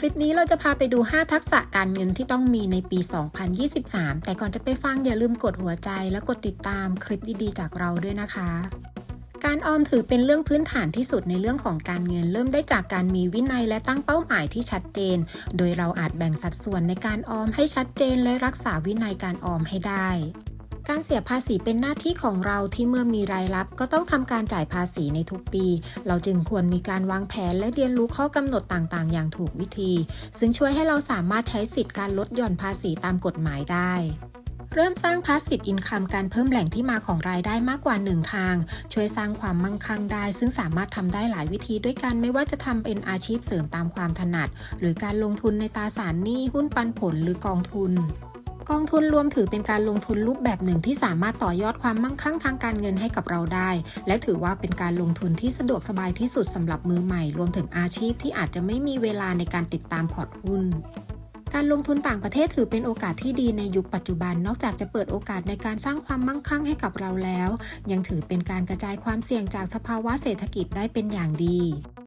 คลิปนี้เราจะพาไปดู 5 ทักษะการเงินที่ต้องมีในปี 2023 แต่ก่อนจะไปฟังอย่าลืมกดหัวใจและกดติดตามคลิปดีๆจากเราด้วยนะคะ การออมถือเป็นเรื่องพื้นฐานที่สุดในเรื่องของการเงิน เริ่มได้จากการมีวินัยและตั้งเป้าหมายที่ชัดเจน โดยเราอาจแบ่งสัดส่วนในการออมให้ชัดเจนและรักษาวินัยการออมให้ได้ การเสียภาษีเป็นหน้าที่ของเราที่เมื่อมีรายรับ ก็ต้องทำการจ่ายภาษีในทุกปี เราจึงควรมีการวางแผนและเรียนรู้ข้อกำหนดต่างๆ อย่างถูกวิธี ซึ่งช่วยให้เราสามารถใช้สิทธิ์การลดหย่อนภาษีตามกฎหมายได้เริ่มสร้างพาสซีฟอินคัมการเพิ่มแหล่งที่มาของรายได้มากกว่า 1 ทาง ช่วยสร้างความมั่งคั่งได้ ซึ่งสามารถทำได้หลายวิธีด้วยกันไม่ว่าจะทำเป็นอาชีพเสริมตามความถนัด หรือการลงทุนในตราสารหนี้หุ้นปันผลหรือกองทุน กองทุนรวมถือเป็นการลงทุนรูปแบบหนึ่งที่สามารถต่อยอดความมั่งคั่งทางการเงินให้กับเราได้ และถือว่าเป็นการลงทุนที่สะดวกสบายที่สุดสำหรับมือใหม่ รวมถึงอาชีพที่อาจจะไม่มีเวลาในการติดตามพอร์ตหุ้นการลงทุนต่างประเทศถือเป็นโอกาสที่ดีในยุคปัจจุบัน นอกจากจะเปิดโอกาสในการสร้างความมั่งคั่งให้กับเราแล้ว ยังถือเป็นการกระจายความเสี่ยงจากสภาวะเศรษฐกิจได้เป็นอย่างดี